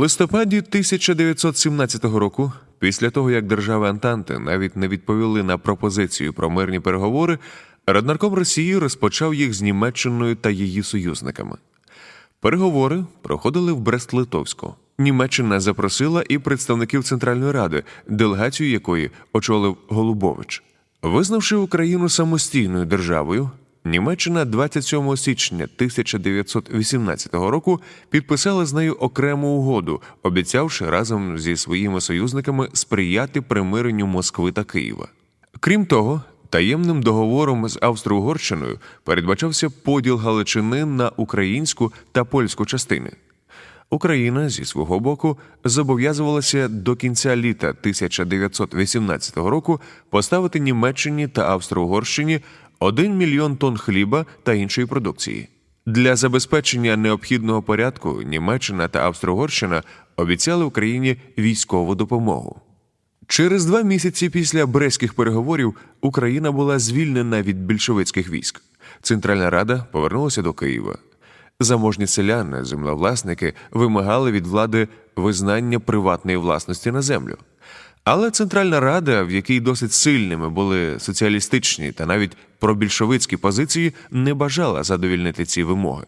листопаді 1917 року, після того як держави Антанти навіть не відповіли на пропозицію про мирні переговори, Раднарком Росії розпочав їх з Німеччиною та її союзниками. Переговори проходили в Брест-Литовську. Німеччина запросила і представників Центральної Ради, делегацію якої очолив Голубович. Визнавши Україну самостійною державою, Німеччина 27 січня 1918 року підписала з нею окрему угоду, обіцявши разом зі своїми союзниками сприяти примиренню Москви та Києва. Крім того, таємним договором з Австро-Угорщиною передбачався поділ Галичини на українську та польську частини. Україна зі свого боку зобов'язувалася до кінця літа 1918 року поставити Німеччині та Австро-Угорщині 1 мільйон тонн хліба та іншої продукції. Для забезпечення необхідного порядку Німеччина та Австро-Угорщина обіцяли Україні військову допомогу. Через два місяці після Брестських переговорів Україна була звільнена від більшовицьких військ. Центральна Рада повернулася до Києва. Заможні селяни, землевласники вимагали від влади визнання приватної власності на землю. Але Центральна Рада, в якій досить сильними були соціалістичні та навіть пробільшовицькі позиції, не бажала задовільнити ці вимоги.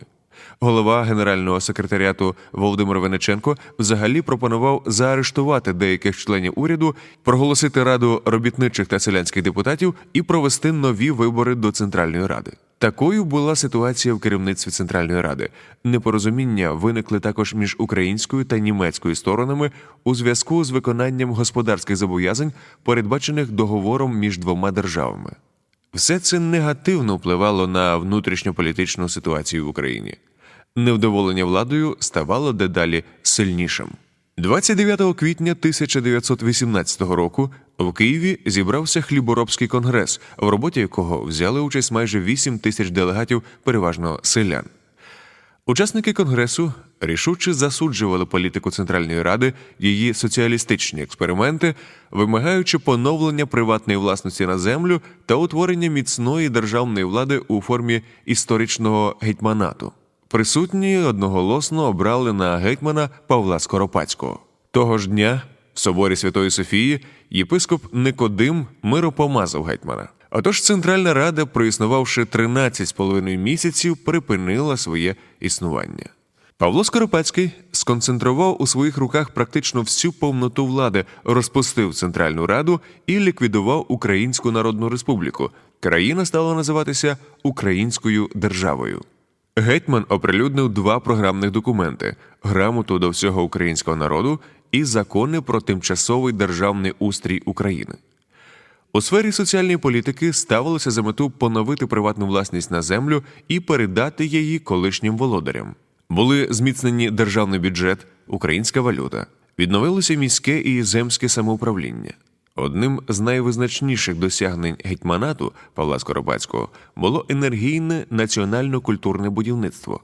Голова генерального секретаріату Володимир Вениченко взагалі пропонував заарештувати деяких членів уряду, проголосити раду робітничих та селянських депутатів і провести нові вибори до Центральної Ради. Такою була ситуація в керівництві Центральної Ради. Непорозуміння виникли також між українською та німецькою сторонами у зв'язку з виконанням господарських зобов'язань, передбачених договором між двома державами. Все це негативно впливало на внутрішньополітичну ситуацію в Україні. Невдоволення владою ставало дедалі сильнішим. 29 квітня 1918 року в Києві зібрався хліборобський конгрес, в роботі якого взяли участь майже 8 тисяч делегатів, переважно селян. Учасники конгресу рішуче засуджували політику Центральної Ради, її соціалістичні експерименти, вимагаючи поновлення приватної власності на землю та утворення міцної державної влади у формі історичного гетьманату. Присутні одноголосно обрали на гетьмана Павла Скоропадського. Того ж дня в соборі Святої Софії єпископ Никодим миропомазав гетьмана. Отож Центральна Рада, проіснувавши 13,5 місяців, припинила своє існування. Павло Скоропадський сконцентрував у своїх руках практично всю повноту влади, розпустив Центральну Раду і ліквідував Українську Народну Республіку. Країна стала називатися Українською державою. Гетьман оприлюднив два програмних документи: грамоту до всього українського народу і закони про тимчасовий державний устрій України. У сфері соціальної політики ставилося за мету поновити приватну власність на землю і передати її колишнім володарям. Були зміцнені державний бюджет, українська валюта, відновилося міське і земське самоуправління. Одним з найвизначніших досягнень гетьманату Павла Скоропадського було енергійне національно-культурне будівництво.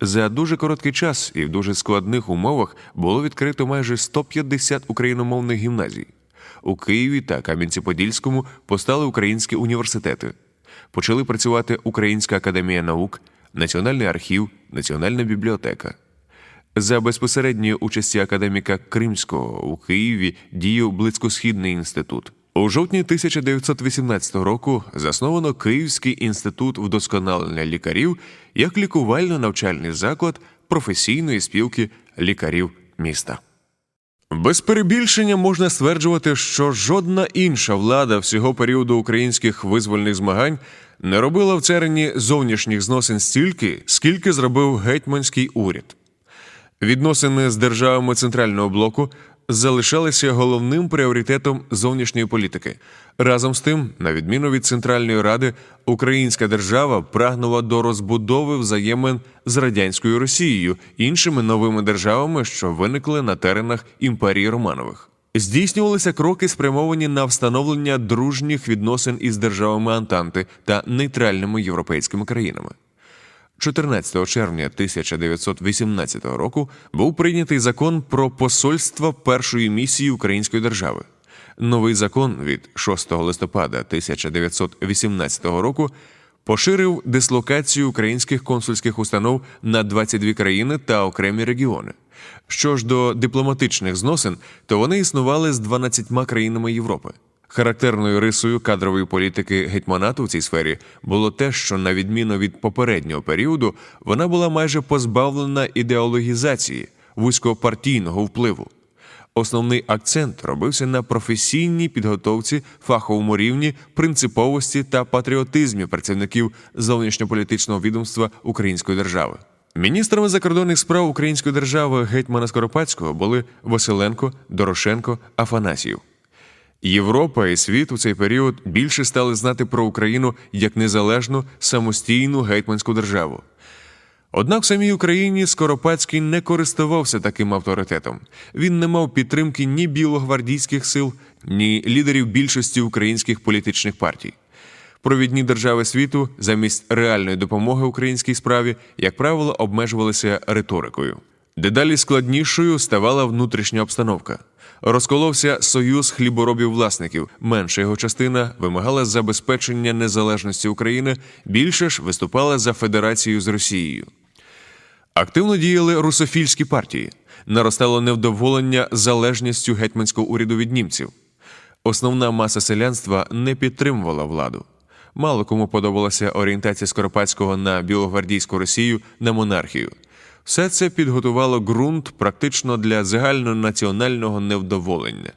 За дуже короткий час і в дуже складних умовах було відкрито майже 150 україномовних гімназій. У Києві та Кам'янці-Подільському постали українські університети. Почали працювати Українська академія наук, Національний архів, Національна бібліотека. За безпосередньої участі академіка Кримського у Києві діяв Близькосхідний інститут. У жовтні 1918 року засновано Київський інститут вдосконалення лікарів як лікувально-навчальний заклад професійної спілки лікарів міста. Без перебільшення можна стверджувати, що жодна інша влада всього періоду українських визвольних змагань не робила в царині зовнішніх зносин стільки, скільки зробив гетьманський уряд. Відносини з державами центрального блоку залишалися головним пріоритетом зовнішньої політики. Разом з тим, на відміну від Центральної Ради, українська держава прагнула до розбудови взаємин з радянською Росією, іншими новими державами, що виникли на теренах імперії Романових. Здійснювалися кроки, спрямовані на встановлення дружніх відносин із державами Антанти та нейтральними європейськими країнами. 14 червня 1918 року був прийнятий закон про посольство першої місії Української держави. Новий закон від 6 листопада 1918 року поширив дислокацію українських консульських установ на 22 країни та окремі регіони. Що ж до дипломатичних зносин, то вони існували з 12 країнами Європи. Характерною рисою кадрової політики гетьманату в цій сфері було те, що, на відміну від попереднього періоду, вона була майже позбавлена ідеологізації, вузькопартійного впливу. Основний акцент робився на професійній підготовці, фаховому рівні, принциповості та патріотизмі працівників зовнішньополітичного відомства Української держави. Міністрами закордонних справ Української держави гетьмана Скоропадського були Василенко, Дорошенко, Афанасьєв. Європа і світ у цей період більше стали знати про Україну як незалежну самостійну гетьманську державу. Однак в самій Україні Скоропадський не користувався таким авторитетом. Він не мав підтримки ні білогвардійських сил, ні лідерів більшості українських політичних партій. Провідні держави світу замість реальної допомоги українській справі, як правило, обмежувалися риторикою. Дедалі складнішою ставала внутрішня обстановка. Розколовся союз хліборобів-власників. Менша його частина вимагала забезпечення незалежності України, більше ж виступала за федерацію з Росією. Активно діяли русофільські партії. Наростало невдоволення залежністю гетьманського уряду від німців. Основна маса селянства не підтримувала владу. Мало кому подобалася орієнтація Скоропадського на білогвардійську Росію на монархію. Все це підготувало ґрунт практично для загальнонаціонального невдоволення.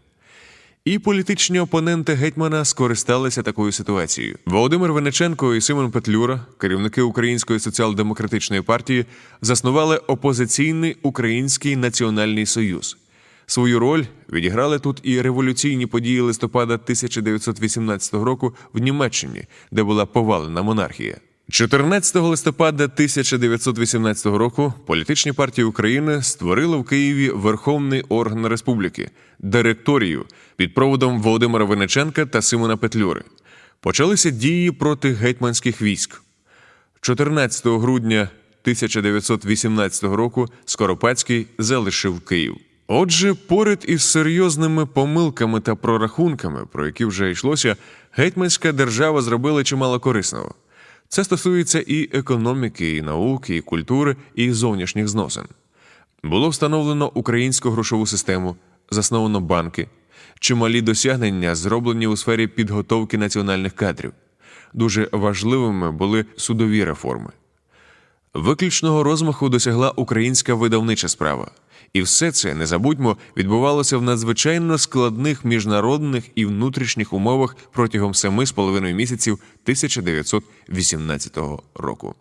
І політичні опоненти гетьмана скористалися такою ситуацією. Володимир Венеченко і Симон Петлюра, керівники Української соціал-демократичної партії, заснували опозиційний Український національний союз. Свою роль відіграли тут і революційні події листопада 1918 року в Німеччині, де була повалена монархія. 14 листопада 1918 року політичні партії України створили в Києві Верховний орган Республіки директорію під проводом Володимира Винниченка та Симона Петлюри. Почалися дії проти гетьманських військ. 14 грудня 1918 року Скоропадський залишив Київ. Отже, поряд із серйозними помилками та прорахунками, про які вже йшлося, гетьманська держава зробила чимало корисного. Це стосується і економіки, і науки, і культури, і зовнішніх зносин. Було встановлено українську грошову систему, засновано банки, чималі досягнення зроблені у сфері підготовки національних кадрів. Дуже важливими були судові реформи. Виключного розмаху досягла українська видавнича справа. І все це, не забудьмо, відбувалося в надзвичайно складних міжнародних і внутрішніх умовах протягом семи з половиною місяців 1918 року.